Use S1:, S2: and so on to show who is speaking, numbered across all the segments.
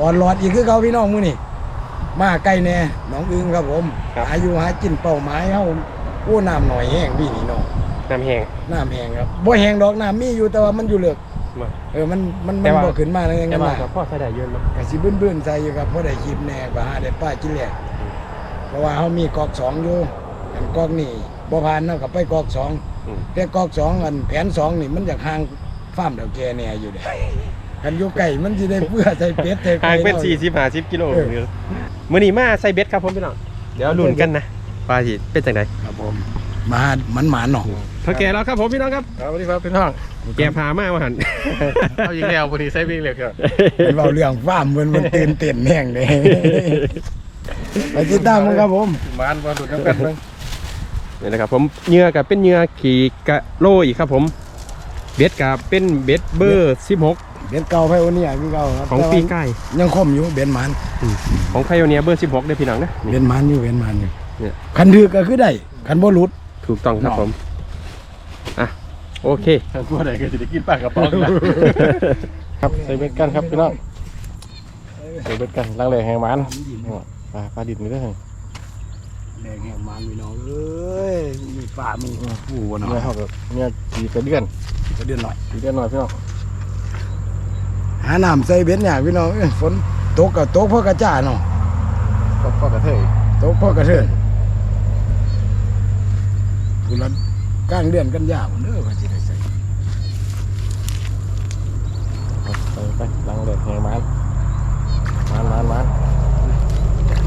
S1: อ่อนหลอดอีกคือเขาพี่น้องมื้อนี่มาใกล้แน่น้องอึงครับผม
S2: ครับ
S1: อายุหากินเป้าหมายเฮาโอ้น้ำหน่อยแห้งพี่นี่น้อง
S2: น้ำแห้ง
S1: น้ำแห้งครับบ่แห้งดอกน้ำมีอยู่แต่ว่ามันอยู่เลือก
S2: มา
S1: เออมันมัน
S2: แต่
S1: มัน
S2: ว่า
S1: บ่ขึ้นมาเลย
S2: แต่
S1: งั้น
S2: ว่า
S1: น่ะ
S2: กับพ่อใส่ได้เยอะเนาะ
S1: ก็สิบึ้นๆใส่อยู่ครับเพราะได้คลิปแน่บ่หาได้ป้ากินแหลกเพราะว่าเฮามีกอกสองอยู่อันกอกนี่บ่ผ่านเนาะก็ไปกอกสอง
S2: อืม
S1: แต่กอกสองอันแผนสองนี่มันอยากห่างฟาร์มเดาแกเนี่ยอยู่เด้ กันอยู่ไก่มันสิได้เพื่อใส่เป็ดใส่ไก่
S2: ห่างเป็น
S1: นาะ
S2: สี่สิบห้าสิบกิโล
S1: เออ
S2: มื่อนี้มาใส่เบ็ดครับผมพี่น้องเดี๋ยวลุ้นกันนะปลาสิเป็นจังได
S1: ครับผมมามันหมานเนาะ
S2: เท่าแก่แล้วครับผมพี่น้องครับ
S3: ครับสวัสดีครับพี่น้อง
S2: แกพามามาหัน
S3: เอาอีกแล้วพอดีใส่วิ่งเร็วครับ
S1: เว้าเรื่องฟาร์มมันมันตื่นเต้นแห้งเด้ไปติดตามมันครับผม
S3: มานบอลดุดน้ำกันเบ้าง
S2: นี่นะครับผมเหยื่อกับเป็นเหยื่อขี่กะโลอีกครับผมเบ็ดกับเป็นเบ็ดเบอร์16
S1: เบ็ดเก่าไพโอเนียพี่เก่าครับ
S2: ของ
S1: แต่ว่า
S2: ปีใกล้
S1: ยังคมอยู่เบ็ดหมัน
S2: ของไพโอเนียเบอร์16ได้อพี่น้องนะนี่
S1: เบ็ดหมันอยู่เบ็ดหมันอยู่
S2: เนี่ย
S1: คันถือก็คือได้คันบ่หลุด
S2: ถูกต้องครับผมอะโอเค
S3: ตัวไหนก็จะได้กินปลากระป๋องนะครับใส่เบ็ดกันครับพี่น้องใส่เบ็ดกันล้างแหล่แหงมันปลาปลาดิบนี่ได้อ
S1: แดงแห้งมันพี่น้องเอ้ยมีฟ้ามีผู้เนาะ
S3: เนี่ยเขาแบบเนี่ยกี่กระเดือน
S1: จะเดือนหน่อย
S3: กี่เดือนหน่อยพี่น้อง
S1: หาน้ำใส่เบ็ดยากพี่น้องเอ้ยฝนตกก็ตกเพราะกระจ้าเนาะ
S3: ก็ก็กระเทย
S1: ตกเพราะกระเทือนผู้ละกลางเดือนกันยาวเด้อว่าสิได้ใส่
S3: เอาใส่ไปล้างแหล่แหงมันมันมันมัน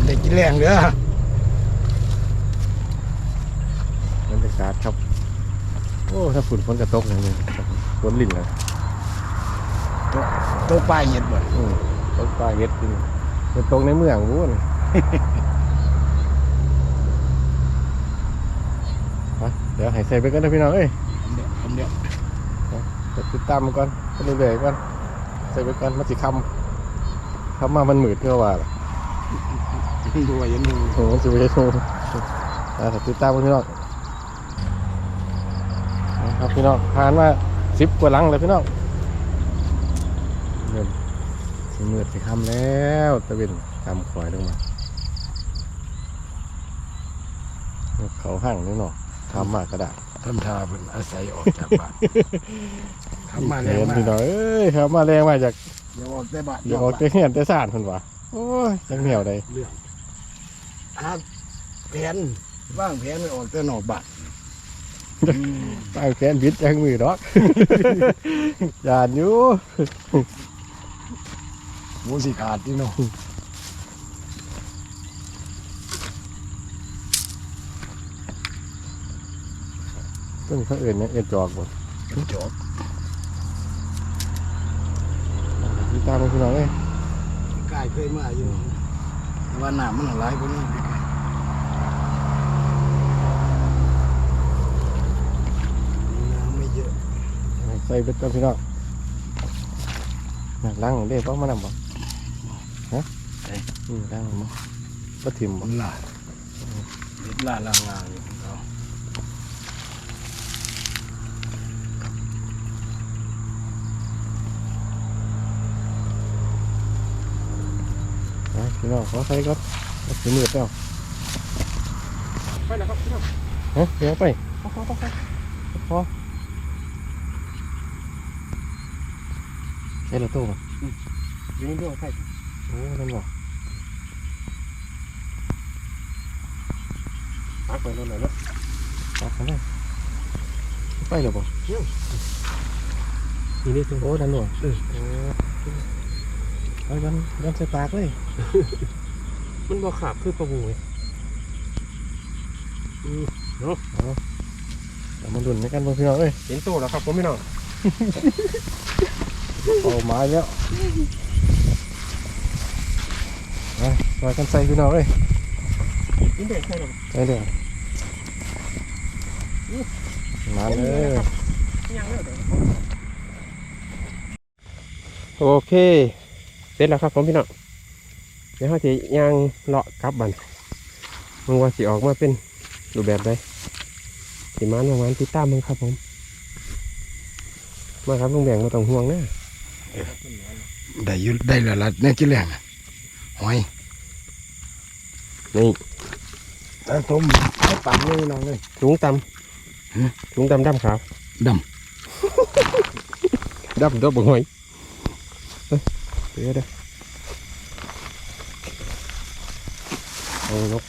S1: ได้กินแรงเด้อบ
S3: รรยากาศครับ โอ้ ถ้าฝุ่นฝนกระตกอย่างนี้ฝนลิ่นเลย
S1: ตกปลายเห็ดบ่
S3: อืมตกปลาเห็ดกินจะตกในเมืองวุ้นไปเดี๋ยวให้ใส่ไปกันนะพี่น้องเอ้ย
S1: เดี๋ยวผมเดี๋ยว
S3: เดี๋ยวติดตามมันก่อนก็เรื่อยๆก่อนใส่ไปก่อนมันสิคำคำมามันหมืดเพื่อว่าล่ะ
S1: ดูว่าอยังนึง
S3: โอ้โหสิไปให้ดูอ่าเดี๋ยวติดตามกันพี่น้องนะครับพี่น้องผ่านมาสิบกว่าหลังเลยพี่น้องเริ่มสิ มืดสิคำแล้วตะเวนคำควายลงมาเขาห่างนี่เนาะคำมากกระดาษ
S1: ทำท่าเพิ่นอาศัยออกจากบ้านทำมา
S3: เห็
S1: แล้ว
S3: น
S1: มา
S3: พี่น้องเอ้ยครับมาแรงมาจาก
S1: เดี๋ยวออกแต่บ้าน
S3: เดี๋ยวออกจากเหียนแต่สานคนวะโอ้ยจังเหนียวใด
S1: เรื่องหาแผนว่างแผนไม่ออกแต่นอกบ้าน
S3: ตั้งแขนบิดจังมือดอกยานอยู่
S1: หมูสิขาดที่เนาะ
S3: ต้นเขาเอื่นเนี่ยเอ็นจอกหมด
S1: จบ
S3: พี่ตามมาพี่น้องเอ้ย
S1: กายเคยมาอยู่ว่าน้ำมันหลายกว่านี้พี่กายน้ำไม่เยอะ
S3: ใส่เบ็ดกันพี่น้องน่ะล้างเด้ต้องมานำบ่ อืมล้างมั้งบ่ถิ่มบ่
S1: มันลาดเด็ดลาดลางลางอยู่ของเขา
S3: ไปพี่น้องขอใส่ก่อ นมันสิมืดแล้ว
S2: ไปแล้วครับพี่น้อง
S3: ฮะเดี๋ยวไปพอพอใส่ละโต้บ่
S2: ยิงด้วยใคร
S3: โอ้นั่นบ่
S2: ปักไปแล้วหน่อยเนาะ
S3: ตักกันได้ไปแล้วบ่
S2: นี่นี่ตัว
S3: โอ้นั่นบ่เออเอายันยันใส่ปากเลย
S2: มันบ่ขาบคือประบูไง
S3: เอามาดุนในกันบ่พี่น้องเอ้ย
S2: เห็นตัวแล้วครับผมพี่น้อง
S3: เอาไม้แล้วมามากันใส่พี่น้องเอ้ย
S2: นี่เด็กใช่หรอ
S3: ใส่เลย มาเลย
S2: ยังเลยโอเค เสร็จแล้วครับผมพี่น้องเดี๋ยวเขาจะย่างเลาะกลับบันมึงว่าสิออกมาเป็นรูปแบบใดสิมานประมาณติดตามมึงครับผม มาครับลุงแบ่งมาต้องห่วงนะ
S1: ได้อยุได้และละเนี่ยกินแรงอะหอย
S2: นี่
S1: ตาต้มให้ปั่นเลยน้องเลย
S2: ถุงต
S1: ฮะำ
S2: ถุงตำดำขาว
S1: ด
S2: ดำตัวบ่หอยเฮ้ยเดี๋ยวเดี๋ยวเอานก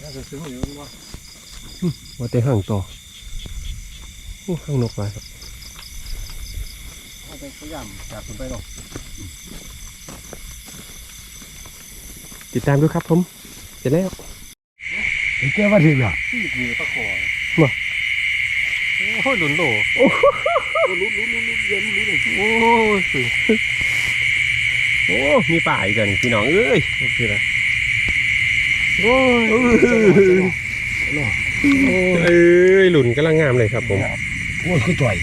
S3: น่าจะซึ้งอยู่ว่า
S2: ว่าแต่ห่างต่อโอ้ห่างนกไปครับ
S3: เขาจะพยายามจับคุณไปหรอก
S2: ติดตามด้วยครับผมเสร็จแล้วำ
S1: ไอ้ แก้ว่าถึงอะ
S3: ที่มีตะขอ
S2: บ่
S3: โอ้ยหลุนโหล
S2: โอ้ยโอ้ มีป่าอีกแล้วนี่พี่น้องเอ้ยคืออะไรโอ้ยเอ้ยหลุนกำลังงามเลยครับผม
S1: โอ้ยคือจ่อย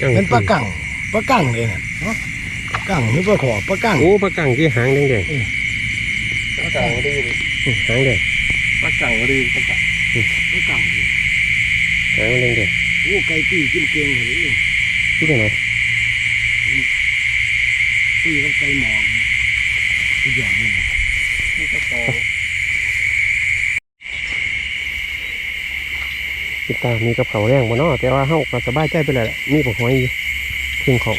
S2: จัง
S1: เป็นปลากังปลากังเลยน่ะเนาะปลากังหรือปลาขอปลากัง
S2: โอ้ปลากังที่หางแดง
S3: ปลากังดี
S2: ๆหางแดง
S3: ปลากังดีปลากัง
S1: ปลากัง
S2: หางแดง
S1: โอ้ไก่ตีกินเก่งเห็นไหม
S2: ๆที่ไหน
S1: ตีกับไก่หมอมสุดยอดเลยนะ
S3: ที่ตะขอ
S2: ติดตามมีกับเขาวแรงบ่เนาะแต่ว่าเฮาก็สบายใจไปแล้วแหละมีปลาหอยอยู่เครื่องของ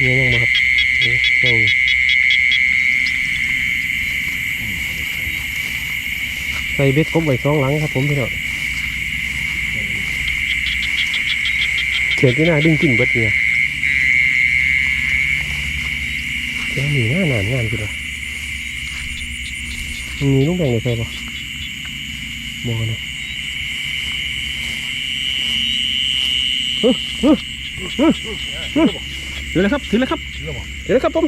S2: เนี่ยยังบ่ครับนี่ยังอยู่ ใส่เบ็ดกบไว้สองหลังครับผมพี่น้องเขียนที่หน้าดึงกินเบิดเนี่ยแกมีหน้าหนานงานคือเปล่ามีลูกแบ่งเลยใช่ปะมองนะถือเลยครับถือเลยครับถือเลยครับผม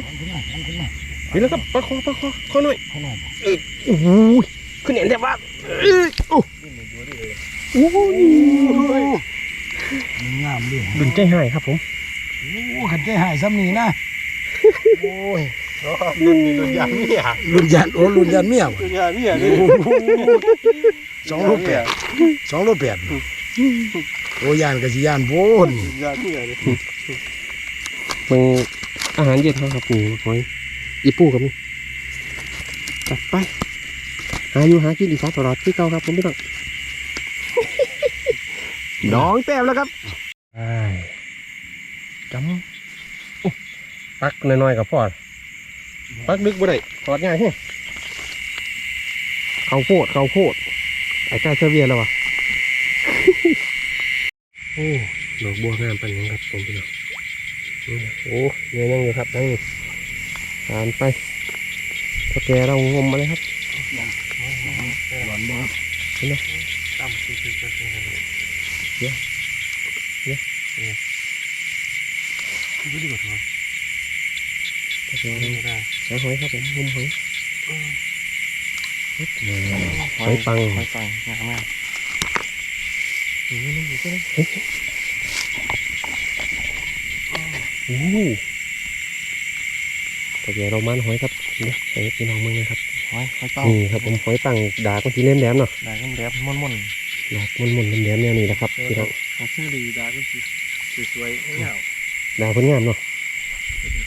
S2: ถือเลยครับปลาคอปลาคอคอหน่อย
S1: ข้างนอก
S2: โอ้โห ขึ้นเห็นแต่ว่าโอ้โห
S1: งามด้วย
S2: ดุนใจหายครับผม
S1: โอ้ขันใจหายซ้ำนี่นะโอ้ย
S3: ลุนนี่ลุนยานเมีย
S1: รุ่นยันโอ้รุ่นยันเมียว่
S3: นยานเมียนี่
S1: สองโลแปดสองโลแปดโอ้ยานกับสิยานโพน
S3: ลุนยาเมียนี่
S2: มึงอาหารเย็นครับหมูหอยอีปูกับนี่จัดไป หาอยู่หากินอีสานตลอดที่เก่าครับผมไม่ต้องน้องแต้มแล้วครับไอ้จำปักน้อยๆกับพ่อปักดึกบ่ได้ถอดง่ายแฮะเขาโพดเขาโพดไอ้กาเซเวียแล้ววะโอ้ดอกบัวงามปันยังครับผมพี่น้องโอ้เงยยังอยู่ครับนั่งผ่านไปพอแกเรางมมาเลยครับ
S1: หลอนบ่ครับ
S3: ตั้มคือคือคือคือดีกว่า
S2: พอแก
S3: ไม่
S2: เรา
S3: ได้
S2: หาหอยครับผมงมหอยหอยปัง
S3: หอยปังงามมาก
S2: เฮ้ยโอ้พอแกเรามันหอยครับเดี๋ยวใส่พี่น้องมึงนะครับ
S3: หอยหอยปัง
S2: นี่ครับผมหอยปังดาก็สีแหลมๆเนาะ
S3: ได้ก็แหลมม่อนม่อน
S2: ดามันมันๆแหลมๆแนวนี้นะครับพี่น้อง
S3: ของชื่อดีดาก็คือสวยๆเงา
S2: ดาเพิ่นงามเนาะ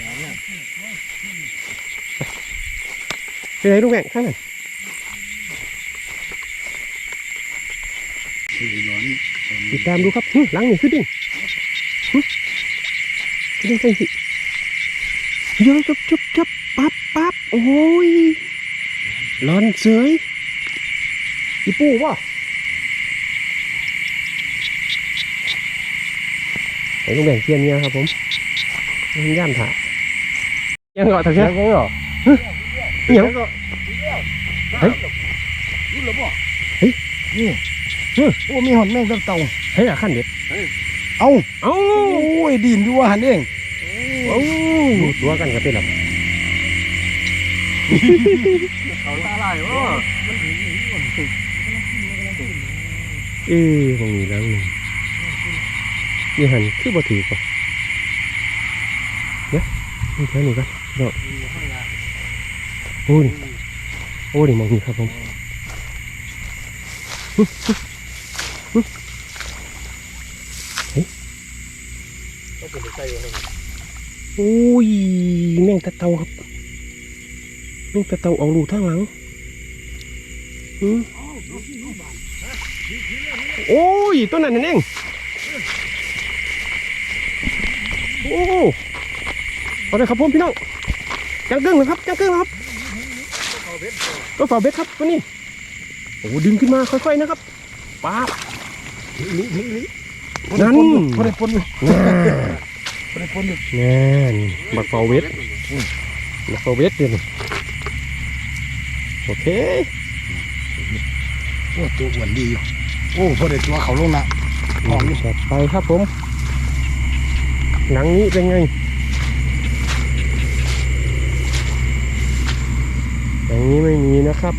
S3: ดาเนี่ย
S2: ไปไหนลูกแบงข้างนั้น
S1: สีหลอน
S2: ติดตามดูครับหึหลังนี่คือดิ่งหึคือดิ่งใส่สิเยอะจุบจุบจุบปั๊บปั๊บโอ้ย ร้อนเสยอีปูป่ะไอ้ลูกแบ่งเทียนเนี่ยครับผมมันย่านถ่ายังเกาะตะเคียน
S3: ยังเหรอ
S2: ยัง
S3: ก็
S1: รู้หรือบ่
S2: เฮ้ย
S1: นี่โอ้มีหอนแมงตับเต่า
S2: เฮ้ยอะขั้นเด็ด
S1: เอา
S2: เอ้า
S1: โอ้ยดินอยู่ว่าหันเอง
S2: โอ้ตัวกันกับเป็นหรอ
S3: เขาตาลายวะ
S2: เอ้ยตรงนี้แล้วหนึ่งนี่หันคือบ่ถือป่ะเนี่ยนี่แค่นี้ก็เนาะโอ้นี่โอ้นี่มองนี่ครับผมหึหึหึเฮ้ย
S3: ก็เป็นใส่อยู่นี่
S2: อุ้ยแม่งตะเตาครับ แม่งตะเตาออกลูกทางหลังอืมโอ้ยตัวนั้นนั่นเองโอ้เอาเลยครับผมพี่น้องจังเกิ้งนะครับจังเกิ้งนะครับก็ฝ่าเบ็ดครับตัวนี้โอ้ดึงขึ้นมาค่อยๆนะครับป๊าบ
S1: นี่นี่นี่
S2: นั่น
S1: พอได้ปนอยู่
S2: น่า
S1: พอได้ปนอยู่
S2: นั่นบักฝ่าเบ็ดบักฝ่าเบ็ดเดี๋ยวนี้ โอเค
S1: โอ้ตัวอ้วนดีอยู่โอ้พอได้ตัวเขาลงละออกอยู่
S2: จัดไปครับผม หนังนี้เป็นไงหนังนี้ไม่มีนะครับ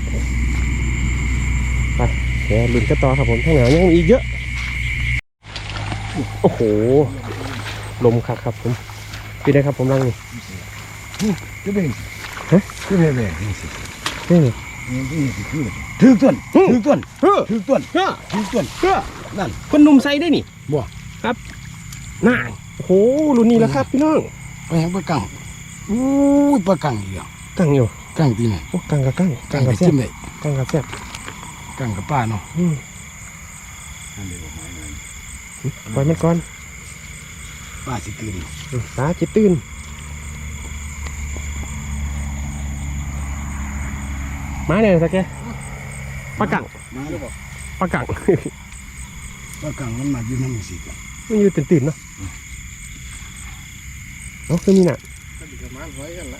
S2: ไปเดี๋ยวลุ้นกันต่อครับผมข้างหน้ายังมีอีกเยอะ โอ้โห ลมคักครับผมปีได้ครับผมรังนี่
S1: ก็เป็น
S2: ฮะ
S1: ก็เป็นแบบนี้สิ
S2: นี่
S1: นี่ถือต้นถือต้นถือต้นถือต้นนั่น
S2: คนหนุ่มใส่ได้นี่
S1: บ่
S2: ครับน่าโอ้โหรุ่นนี้แล้วครับพี่น้อง
S1: ไปยังปลากังอู้ปลากังอีกแล้ว
S2: กังอยู่
S1: กังที่ไหน
S2: กังกับกัง
S1: กังกับ
S2: แซ่
S1: จิ้
S2: บ
S1: มเลย
S2: กังกับแซ่บ
S1: กังกับป้าเนาะ
S2: อืม
S1: นั่นเดี๋ยวบอกไป
S2: ล่อยมันก่อน
S1: ป้าสิกลืน
S2: อืมตาจิตตื่น มาเนี่ยสักแกปลากัง
S1: มาแล้วบอก
S2: ปลากัง
S1: ปลากังมันมาอยู่น้ำสิกัน
S2: มันอยู่ตื่นตื่นๆเนาะเนาะคือมีน่ะ
S3: ก็ดีกับมันไว้กันละ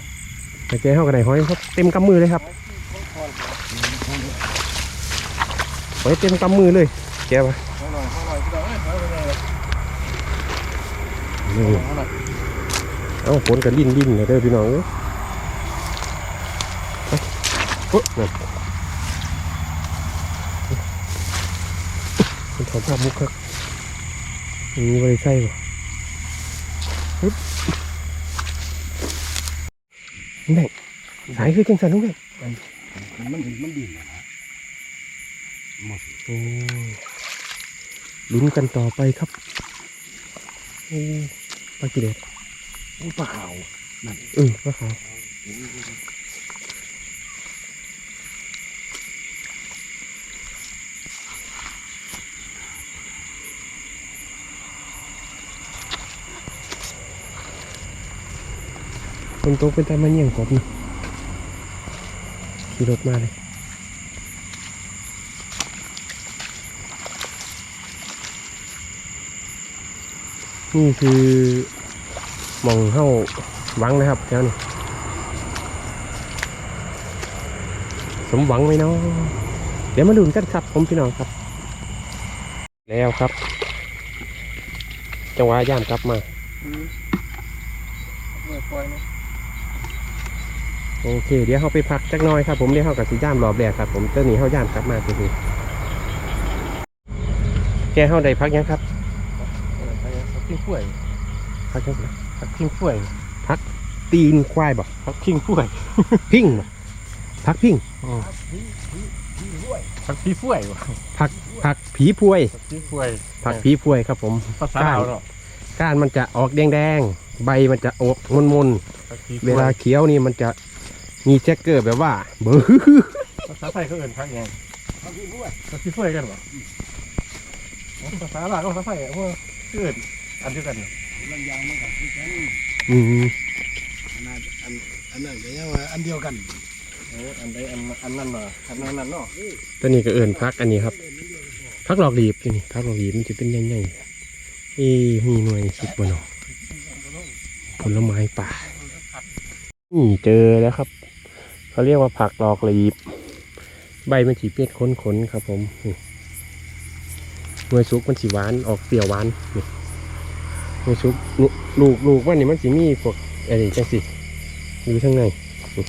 S2: แต่แกเข้ากันไหนหอยครับเต็มกำมือเลยครับหอยเต็มกำมือเลย แกวะ
S3: ห้องหน่อยห้องหน่อยพี่น้องเอ้ยห้องหน่อย
S2: นี่
S3: ห้องหน่อย
S2: เอ้าฝนกันลิ้นลิ้นเลยเด้อพี่น้องเอ้ยไป โอ๊ะนั่นเป็นถอดภาพมุกครับมีบริไส้ป่ะปึ๊บแม่งสายคือจังสันลูกแม่ง
S1: มันถึงมันดินนะหมด
S2: โอ้ลุ้นกันต่อไปครับโอ้ปลากีเด็ด
S1: อู้ปลาขาวนั่น
S2: เออปลาขาว คนโตเป็นตามาเยี่ยงกบนะขี่รถมาเลยนี่คือหมองเข้าหวังนะครับแถวนี้สมหวังไหมเนาะเดี๋ยวมาดูกันครับผมพี่น้องครับ แล้วครับ จังหวะย่ามกลับมา
S3: เมื่อปล่อยนะ
S2: โอเค เดี๋ยวเขาไปพักจักหน้อยครับผมเดี๋ยวเขากับสีย่ามรอบแรกครับ ผมเจ้าหนี้เขาย่ามกลับมาคือแกเขาได้พักยังครับ
S3: พักทิ้งป่วย
S2: พักยังไง
S3: พักทิ้งป่วย
S2: ตีนควายบ่
S3: พักทิ้งป่วย
S2: พิ้งบ่พักพิ้ง
S3: พักพี่ป่วยวะ
S2: พักพักผีพวย
S3: พักพี่ป่วย
S2: ผักผีพวยครับผม
S3: ภาษาลาวเนาะ
S2: ก้านมันจะออกแดงๆใบมันจะออกมน
S3: พักพี่
S2: ๆ
S3: ป่
S2: เว
S3: วย
S2: ลาเคี้ยวนี่มันจะ มีแจ็คเกอร์แบบว่าเบื้อ
S3: ภาษาไทยเขาเอิ้นพักยังพักพี่ป่วยกันวะภาษาลาวก็ภาษาไทยพวกเอิ้นอันเดียวกันเนาะ
S1: ลังยางมันก็คือกัน
S2: อืม
S1: อันนั้นอันอันนั้นก็ยังว่าอันเดียวกัน
S3: เอออันใดอันอันนั้นเนาะอันนั้นนั่นเนาะ
S2: ตัวนี้ก็เอินพักอันนี้ครับพักหลอกหลีบอยู่นี่พักหลอกหลีบมันจะเป็นใหญ่ๆเอ๊ะมีหน่วยสุดบนเนาะผลไม้ป่านี่เจอแล้วครับ เขาเรียกว่าผักหลอกหลีบ ใบมันสีเปียดค้นๆครับผมนี่หน่วยสุกมันสีหวานออกเปรี้ยวหวานนี่หน่วยสุกนี่ลูกลูกมันนี่มันสีมีพวกอะไรจังสิอยู่ข้างในนี่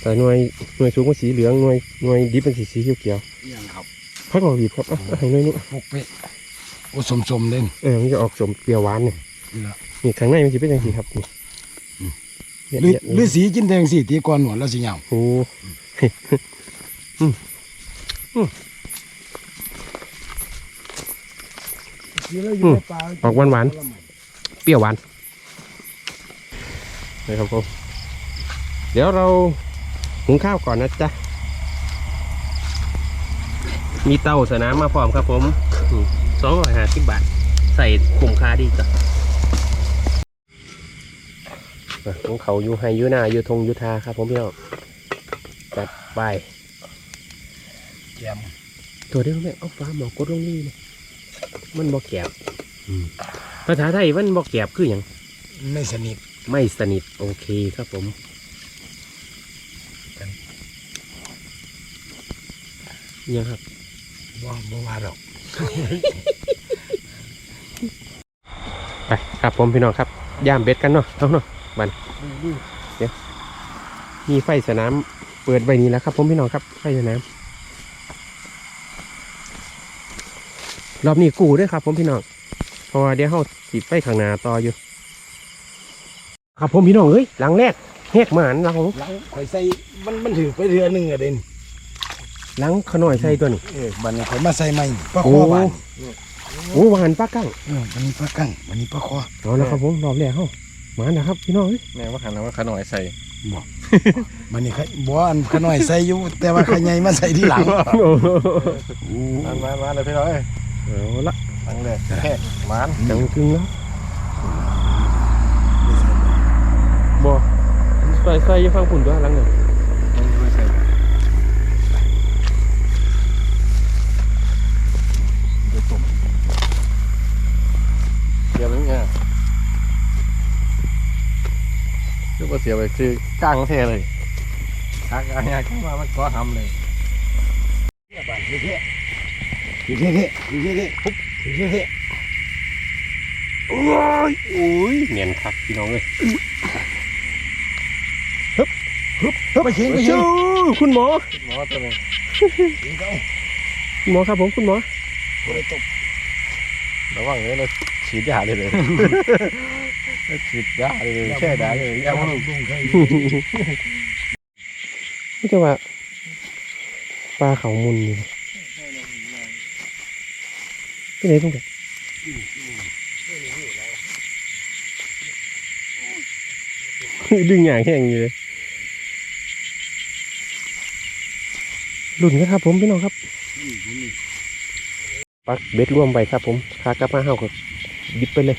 S2: แต่หน่วยหน่วยสุกมันสีเหลืองหน่วยหน่วยดิบมันสีสีเขียว
S1: ยังครับ
S2: ๆพักหลอกหลีบครับอะอะให้หน่วยนี้
S1: พวกเป็ดโอ้สมสมๆเล่น
S2: เออมันจะออกสมเปรี้ยวหวานเนี่ย
S1: นี่ละ
S2: นี่ข้างในมันจะเป็นจังสีครับนี่
S1: อืม
S2: เนี่ย
S1: หรือ
S2: เนี่ย
S1: หรือสีจินแดงสีตีก่อนหนวดแล้วสิเหงา
S2: โอ้อืมอืม
S1: อยู่แล้วอยู่ในป่า
S2: ออกหวานเปรี้ยวหวานนี่ครับผมเดี๋ยวเราหุงข้าวก่อนนะจ๊ะ มีเตาสนามมาพร้อมครับผมสองร้อยห้าสิบบาท ใส่คุ้มค่าดีจ้ะอะ ของเขาอยู่ไฮอยู่นาอยู่ทงอยู่ทาครับ ผมพี่น้องจัดไป
S1: แกม
S2: ตัวเดียวแม่เอาฟ้าหมอกดลงนี่นะมันบอกแกบภาษาไทยมันบอกแกบคืออย่าง
S1: ไม่สนิท
S2: ไม่สนิทโอเคครับผมยังครับ
S1: บ่บ่ว่าหรอก
S2: ไปครับผมพี่น้องครับย่ามเบ็ดกันเนาะเอาเนาะ บันเดี๋ยวมีไฟสนามเปิดไว้นี่แล้วครับ ผมพี่น้องครับไฟสนามรอบนี้กูด้วยครับ ผมพี่น้องเพราะว่าเดี๋ยวเขาสิไปข้างหน้าต่ออยู่ ครับผมพี่น้องเอ้ยหลังแรกแหกหมานหลัง
S1: หลังข่อยใส่มันมันถือไปเรือหนึงอะเด่น
S2: หลังขน่อยใส่ตัวนี้
S1: เออบัดนี้ข่อยมาใส่ใหม่ปลาค
S2: โอ้
S1: อบ้าน
S2: โอ้หวานปลากั้ง
S1: เออวันนี้ปลากั้งวันนี้ปลาคอ
S2: เอาละครับผมรอบแรกเขา หมานนะครับพี่น้องเอ้ย
S3: แม่ว่าหันแล้วว่าขาหน่อยใส่
S1: วันนี้เขาบ่อันขน้อยใส่อยู่แต่ว่าขใหญ่มาใส่ที่หลัง
S2: โอ้โห
S3: มามามาเลยพี่น้อย
S2: เอาละ
S3: ตั้งเลยแค่หมาน
S2: จังจริงแล้วบ่ใส่ใส่อยี่ฟังปุ่นตัวหลังเนี่ย
S3: ใส่เดี๋ยวตุ่มเสียบอย่างเงี้ย คือว่าเสียไปคือกลางเทเลยหักอะไรขึ้นมามันก็ทำเลย
S1: บ้านเท่ๆอยู่เท่ๆอยู่เท่ปุ๊บอยู่เท่
S2: โอ้ยโอ้ยเนียนครับพี่น้องเลย
S1: ๆเฮ้ยไปเขียงไปเขีย
S2: ชู
S1: ง
S2: คุณหมอคุณ
S3: หมอตัวนึง
S2: คุณหมอครับผมคุณหมอ
S3: ระวังเลยเราฉีดยาเลยเลย เราฉีดยาเลยเลยแช่ได้เลย
S1: ยั
S3: ยังง
S1: บ่
S3: ไม่
S1: ลุงเคย
S2: นี่จะว่าปลาเขามุนนี่นะที่ไหนตรงไหนดึงอย่างแห้งอยู่เลยหลุนกันครับ ผมพี่น้องครับปักเบ็ดร่วมไปครับ ผมขากลับมาเฮาก็บิดไปเลย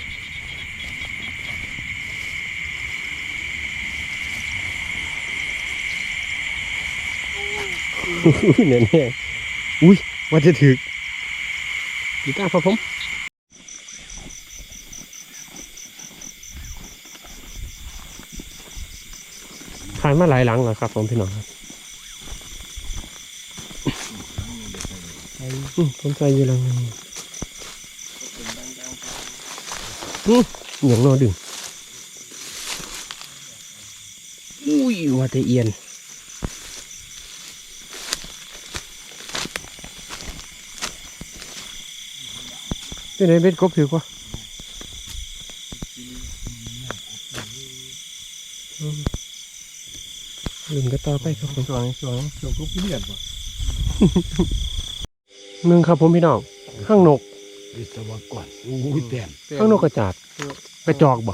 S2: เนี่ยเนี่ยอุ้ยว่าจะถึกดีตาครับผมผ่านมาหลายหลังแล้วครับผมพี่น้องครับผมใส่อยู่แล้วไงอืมอย่างนอดึงอุ้ยว่าจะเอียน ที่ไหนเบ็ดกบถือกว่าอืมลืมก็ต่อไปครับผม
S3: ช่วงช่วงช่วงกุ๊บเลือดป่ะ
S2: หนึ่งครับผมพี่น้องข้างนก
S1: วิศวกรโอ้ยเต้น
S2: ข้างนกกระจาดกระจอกบ่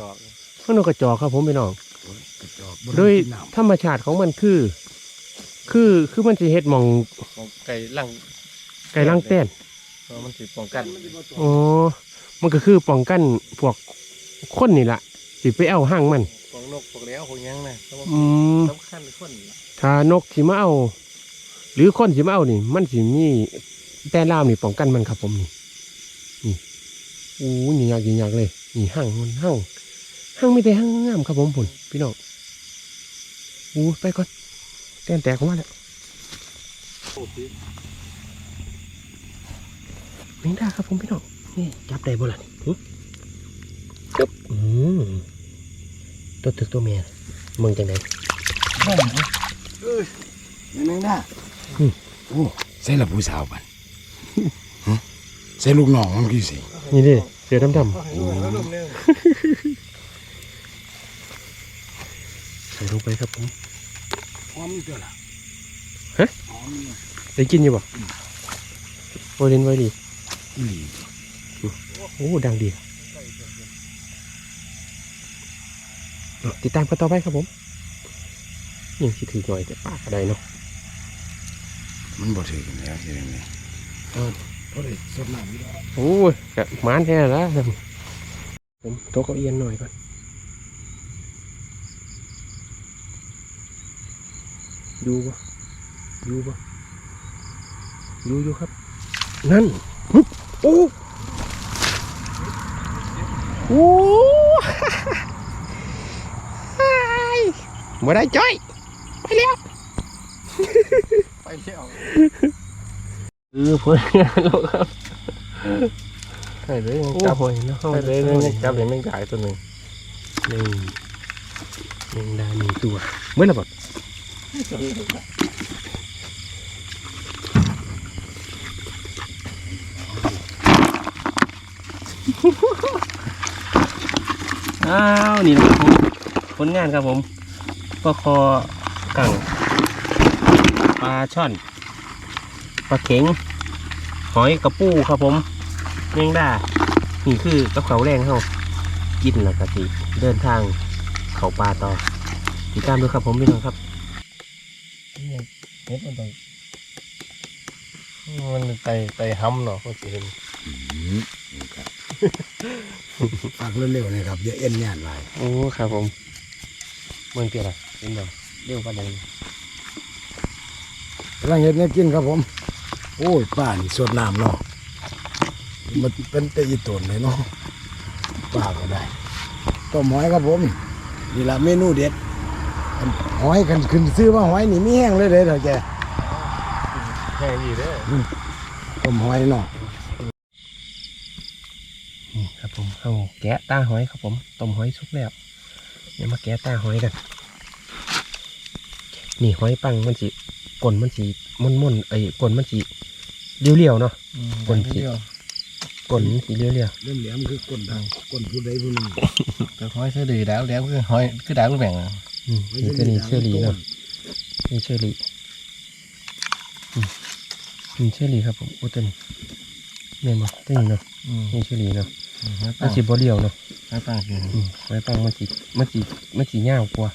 S2: ข้างนกกระจอกครับผมพี่น้อง
S1: โอ้ยกระจอกบ่
S2: โดย
S1: ไกินน้ำ
S2: ธรรมชาติของมันคือ คือคือมันจะเฮ็ดหมอง
S3: ไก่ลัง
S2: ไก่ล่างแต้น
S3: เออมันสิป้องกัน
S2: อ๋อมันก็คือป้องกันพวกคนนี่แหละสิไปเอาห้างมัน
S3: พวกนกพวกแล้วพวกหยังนะแต่ว่า
S2: อืม
S3: สำคัญคน
S2: ถ้านกสิมาเอา หรือคนสิมาเอานี่ มันสิมีแต่ล่ามนี่ป้องกันมันครับผมนี่นี่อู้ยยากยากเลยนี่ห้างมันห้างห้างไม่แต่ห้างงามครับผมผลพี่น้องอู้ไปก่อนแต้นแตกออกมาแล้วแม งดาครับผมพี่น้องนี่จับได้บ่ล่ะนี่จึ๊บอืมตัวตึกตัวเมียมึงจังได
S1: บ้านเอ้ยแมงดา
S2: อืม
S1: โอ้ใส่ละผู้สาวบันใส่ลูกน้องมันคือสิ
S2: นี่ดิเสือดำดำใส่ลงไปครับผม
S1: หอมเด้อล่ะ
S2: ฮะ
S1: หอม
S2: ได้กินอยู่บ่โอเล่นไว้ดี โอ้ดังดีติดตามกันต่อไปครับผมยังคิดถึงหน่อยแต่ปากก็ได้เนาะ
S1: มันบ่ถือกันแล้วทีนี้เออเพราะได้สดน้ำอยู่แล้ว
S2: โอ้ยกะมานแท้แล้วผมโต๊ะเก้าเอียนหน่อยก่อนดูปะดูปะดูอยู่ครับ นั่นปึ๊บ โอ้โอ้ไอ้บ่ได้จ้อย ไปแล้ว
S3: ไปเที่ยวเออเพื่อนลูกครับใช่เลยยังจับ
S2: โอ้ยนะ
S3: ใช่เลยยังจับเลยไม่งจ่ายตัวหนึ่ง
S2: หนึ่งหนึ่งดาหนึ่งตัวเมื่อไหร่บ อ้าวนี่นะครับผมผลงานครับผมปลาคอกังปลาช่อนปลาเข็ง หอยกระปูครับผมเมงดานี่คือกับเขาแรงเขากินแล้วก็สิเดินทางเขาปลาต่อติดตามด้วยครับผมพี่น้องครับ
S3: เน็ตมันต้องมันไตไตห้ำเนาะก็จะเห็น
S1: ฝากเร็วๆนะครับอย่าเอ็นย่านหลาย
S2: โอ้ครับผมเมืองเปียกอะเป็นแบบเรียกว่าอย่าง
S1: กำลังเฮ็ดเนี่ยกินครับผม โอ้ยป้านี่สดน้ำเนาะมันเป็นแต่อีตนเลยเนาะป้าก็ได้ต้มหอยครับผมนี่ละเมนูเด็ดอันหอยกันขึ้นซื้อว่าหอยนี่มีแห้งเลยเลยเถอะแก
S3: แห้งดีเด้อ
S1: ต้มหอยเนาะ
S2: นี่ครับผมเอา แกะตาหอยครับผมต้มหอยสุกแล้วเดี๋ยวมาแกะตาหอยกัน นี่หอยปังมันสิกลนมันสิม่นม่นๆไอ้กลนมันสิเรียวๆเนาะคนผิดกลนมันสิเรียว
S1: เริ่มเหลี่ยมคือก้นทางก้นผู้ใดผู้หนึ่ง
S3: แต่หอยเสื้อดีแล้วแล้วคือหอยคือดาวลูกแบ่งอะ
S2: ๆอืมนี่ตัวนี้เชอรี่เนาะนี่เชอรี่อืมนี่เชอรี่ครับผมโอ้ตัวนี้แม่นบ่ตัวนี้เนาะ
S3: อืม
S2: นี่เชอรี่เนาะ
S3: หอย
S2: มั
S3: ปั
S2: น
S3: ง
S2: สิบ่เรียวเนาะ
S3: หอยปังคือ
S2: อืมไม้ปังมันสีมันสีมันสีเงาวกว่า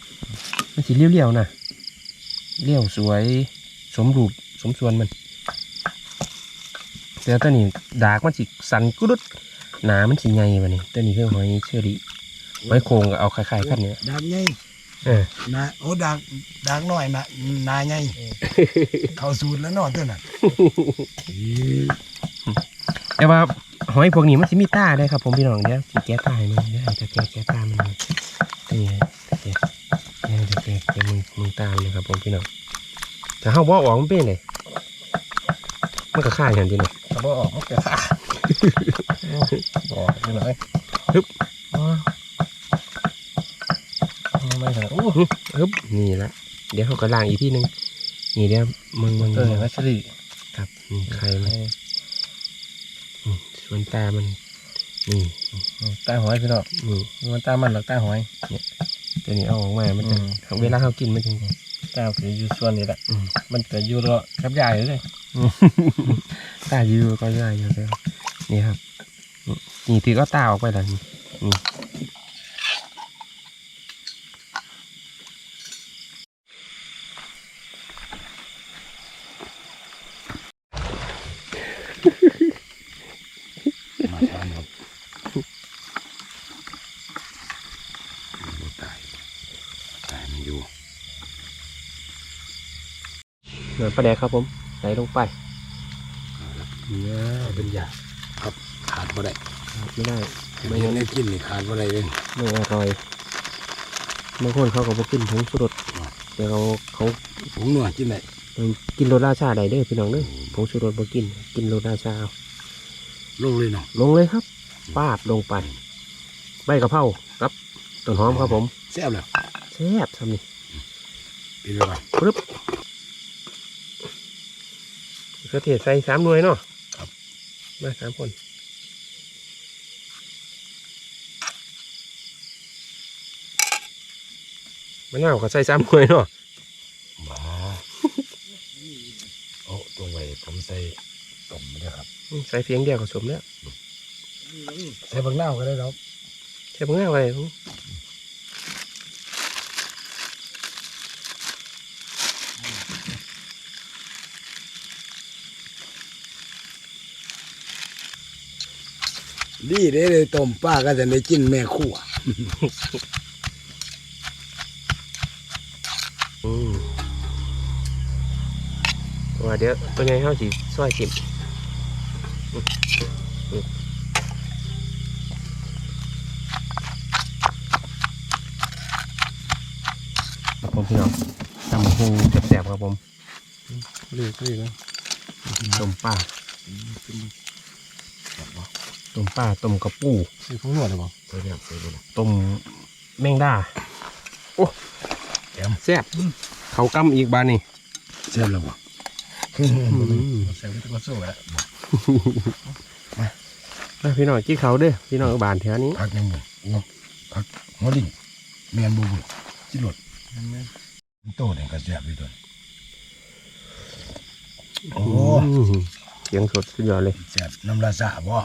S2: มันสีเลี้ยวๆนะเลี้ยวสวยสมรูปสมส่วนมันแต่ตัวนี้ดากมันสีสันกุดุดหนามันสีใหญ่วะนี่ตัวนี้คือหอยเชอรี่หอยโครงก็เอาคล้ายๆกันเนี่ย
S1: ดักใหญ่
S2: เออ
S1: นาโอ้ดักดักน้อยนะนาใหญ่เข้าสูตรแล้วเนาะตัวน่ะอี๋
S2: แต่ว่า หอยพวกนี้มันสิมีตาได้ครับ ผมพี่น้องเดี๋ยวสิแก้ตาให้มันเดี๋ยวจะแก้แก้ตามันหน่อยตัวนี้แก้เดี๋ยวจะแก้แก้มึงมึงตามันนะครับ ผมพี่น้องแต่เฮาบ่ออกมันเป็นไงมันก็ค่าอยกันทีเนาะ
S3: ถ้าบ่ออกมันจะขาดบอกไปหน่อย
S2: อ๋อ
S3: ไม่ถึงโอ้
S2: ฮึบนี่ละเดี๋ยวเขาก็ล้างอีกที่หนึ่งนี่เดี๋ยวมึงมึง
S3: ตัวนี้วัชรี
S2: ครับนี่ไข่มันอืม ส่วนตามันนี่
S3: ตาหอยพี่น้อง
S2: นี่
S3: มันตามันหรอกตาหอย
S2: ตัวนี้เอาออกมามันจะ
S3: อืม
S2: เวลาเขากินมันจะ
S3: ตาคืออยู่ส่วนนี้แหละ
S2: อืม
S3: มันเกิดอยู่รอกับยายเลย
S2: ตาอยู่ก็ย่ายอยู่แล้วนี่ครับนี่นี่ถือก็ตาออกไปแล้วนี่นี่
S1: มาทานครับบ่ตายตายมันอยู่
S2: เนื้อปลาแดกครับผมใส่ลงไป
S1: เนี่ยเป็นยาครับขาดบ่ได้
S2: ไม่ได้
S1: ไม่ยังได้กินนี่ขาดบ่ได้เลย
S2: ไม่อร่อยบางคนเขาก็บอกกินผงสุรสแต่เขาเขา
S1: ผมนัวกินได้
S2: กินโรสราชาได้เด้อพี่น้องเด้อผงชูรสบ่กิน กินโรสราชาเอา
S1: ลงเลยเนาะ
S2: ลงเลยครับปาดลงไปใบกะเพราครับต้นหอมครับผม
S1: แซ่บแล้ว
S2: แซ่บทำนี่
S1: ปิดไว้ก่อน
S2: ปึ๊บ กระเทียมใส่สามหน่วยเนาะ
S1: ครับ
S2: มาสามคนมะนาวก็ใส่สามหน่วยเนาะ
S1: บ้าโอ้ตรงไว้ผมใส่ต้มเลยครับ
S2: อืมใส่เพียงเดียวก็สมแล้ว
S1: ใส่บักนาวก็ได้ครับ
S2: ใช่ปะง่ายไป
S1: ดีเด้เลยต้มปลาก็จะได้กินแม่ขั่ว
S2: อืมว่าเดี๋ยวเป็นไงเฮาสิซอยกินอืมอืมครับผมพี่น้องตำหูแสบๆครับผม
S3: เรียกเรียกนะ
S2: ต้มปลา ต้มปลาต้มกระปู
S3: ซื้อของหนวดหรือเปล่า
S1: ใส่แบบใส่แบบ
S2: ต้มแมงดาโอ้แซ่บแซ่บเขากำอีกบานนี่
S1: เสร็จแล้วบ่
S3: ใส่ไว้ตะกอนสู้แล้ว
S2: มาพี่น้องกี้เขาเด้อพี่น้องเอาบานแถวนี้
S1: พักยังบ่โอ้พักหัวลิงแม่นบ่บ่จิรดโตเนี่ยก็แซ่บอยู่ตัวโอ้
S2: อืมเสียงสดสุดยอดเลย
S1: แซ่บน้ำลาสาบ่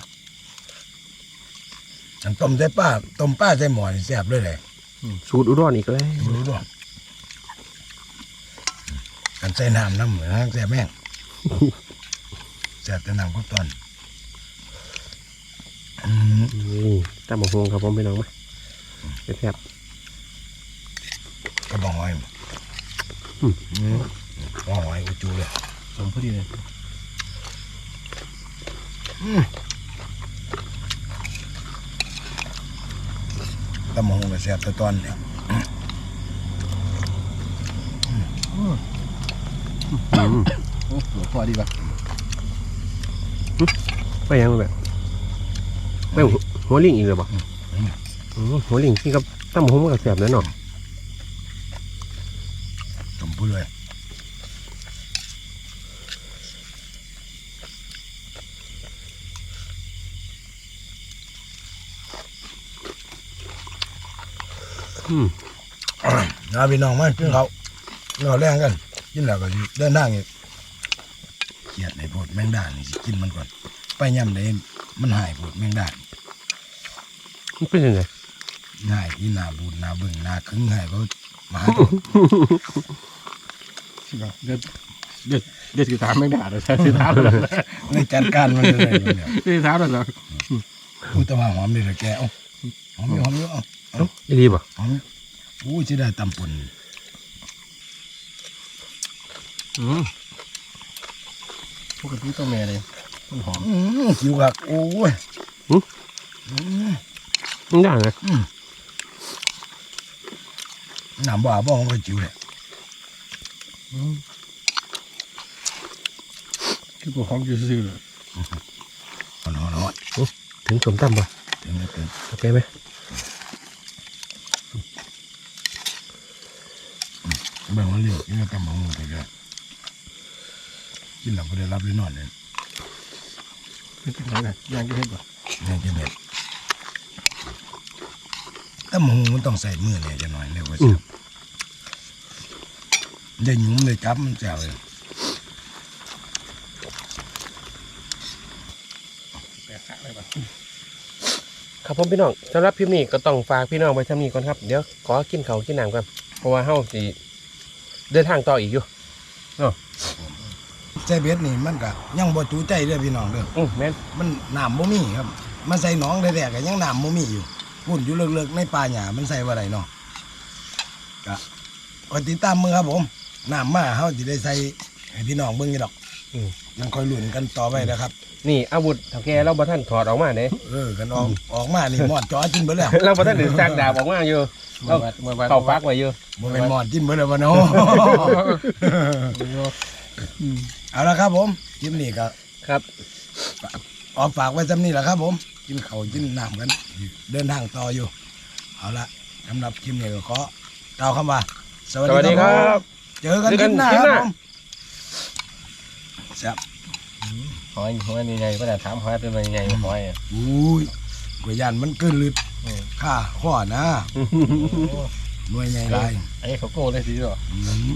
S1: อันต้มใส่ปลาต้มปลาใส่หม้อนี่แซ่บเลยแหละ
S2: สูตรอุดรอีกแล้ว
S1: รู้ด้วยกันใส่น้ำน้ำเหมือนแซ่บแม่งแซ่บแต่น้ำก็ตอนอืม
S2: นี่ตำบักฮวงครับผมพี่น้องมาแซ่บ
S1: กระบอกหอยบ่
S2: อืม
S1: อืมกระบอกหอยอุจูเลย
S3: สมพอดีเลย
S1: ตำมะฮงก็แซ่บตะตอนเนี่ย
S3: โอ้โหพอดีป่ะ
S2: ไปยังแบบไปหัวลิงอีกเลยบ่อืมหัวลิงที่กับตำบักฮวงมันก็แสบแล้วเนาะ
S1: ต้มผู้เลย นะพี่น้องมากินเขาวเราแรงกัน กินแล้วก็สิเดินทางอีกเขียดในโพดแมงดานี่สิกินมันก่อน ไปย่ำได้มันหายโพดแมงดา
S2: มันเป็นยังไง
S1: ง่ายที่นาบูดนาบึงนาครึ่งง่ายเขามาหา
S3: เดือดเดือดเดือดคือถามไม่ด่าเลยใช่คือถามเลย
S1: ในจัดการมันเลยเนี่ย
S3: คือถามเลยเหรอ
S1: อุ้ยแตะว่าหอมนี่เลยแกเอ้า หอมอยู่หอมอยู่เอ้า
S2: เอ้าอีรีบ่
S1: หอมอยู่อู้จะได้ตำป่น
S3: อืมปกติต้องแม่เลยต้นหอม
S1: อื้อหือคิวคักโอ้ยอื้อ
S2: มันได้ไง
S1: น้ำบ่าบ่ของก็จิ๋วเลย
S3: คือพวกของอยู่ซื่อเลย
S1: หอนหอนหอน
S2: ถึงสมตำบ่
S1: ถึงแล้วถึง
S2: โอเคไหม
S1: บิ่งมันเลี้ยวกินกับตำบักหุ่งไปกันกินแล้วก็ได้รับได้นอนเลย
S3: เป็นจังไรกันยังจะเห็นป่ะ
S1: นี่จะเม็ดตำบักหุ่งมันต้องใส่มือเนี่ยจะหน่อยเร็วกว่าเสียบได้หยุ่มเลยจับมันแจ๋วเลย
S3: แปะสะเลยป่ะ
S2: ครับผมพี่น้องสำหรับคลิปนี้ก็ต้องฝากพี่น้องไว้ทำนี้ก่อนครับ เดี๋ยวขอกินเขาวกินน้ำก่อนเพราะว่าเฮาสิ เดินทางต่ออีกอยู่
S1: ใส่เบ็ดนี่มันก็ยังบ่จูใจเด้อพี่น้องเด้อ
S2: อืมแม่น
S1: มันน้ำบ่มีครับ มันใส่หนองแท้ๆก็ยังน้ำบ่มีอยู่พุ่นอยู่เลิกๆในป่าหญ้ามันใส่ว่าไรเนาะก็คอยติดตามมือครับผมน้ำมาเฮาสิได้ใส่ให้พี่น้องเบิ่งอยู่ดอก
S2: อืม
S1: ยังคอยลุ้นกันต่อไปนะครับ
S2: นี่อาวุธเถ่าแก่เราบ่ท่านถอดออกมาเด้
S1: เออกันออกออกมานี่หมอดจอจิ้นเบิดแล้ว
S2: เราบ่ท่านถือซากดาบออกมาอยู่
S3: เมื่อวันเมื่อวัน
S2: เข้าฟักไว้อยู่
S1: บ่เป็นหมอดจิ้นเบิดแล้ววะเนาะเอาละครับผมคลิปนี้ก็
S2: ครับ
S1: ออกฝากไว้ซ้ำนี่แหละครับ ผมกินข้าวกินน้ำกัน เดินทางต่ออยู่ เอาละสำหรับคลิปนี้ก็ขอกล่าวคำว่า สวัส
S2: สวัส
S1: ดี
S2: ดี
S1: ค
S2: ค
S1: รั
S2: รับบ
S1: เจอกัน
S2: เจอ
S1: ค
S2: กั
S1: ลิ
S2: น
S1: ปหน้า
S2: คลิป
S1: ค
S2: ห
S1: รับ
S2: น้า
S1: ผม แซ่บ
S3: หอยหอยนี่ไงป้าแต่ถามหอยเป็นยังไงหอยอะ
S1: อุ้ยกว่ายันมันเกินลึดข้าข้อนะหน่วยใหญ่ไร
S3: ไอ้เขาโก้ได้สิหรอ
S1: อืม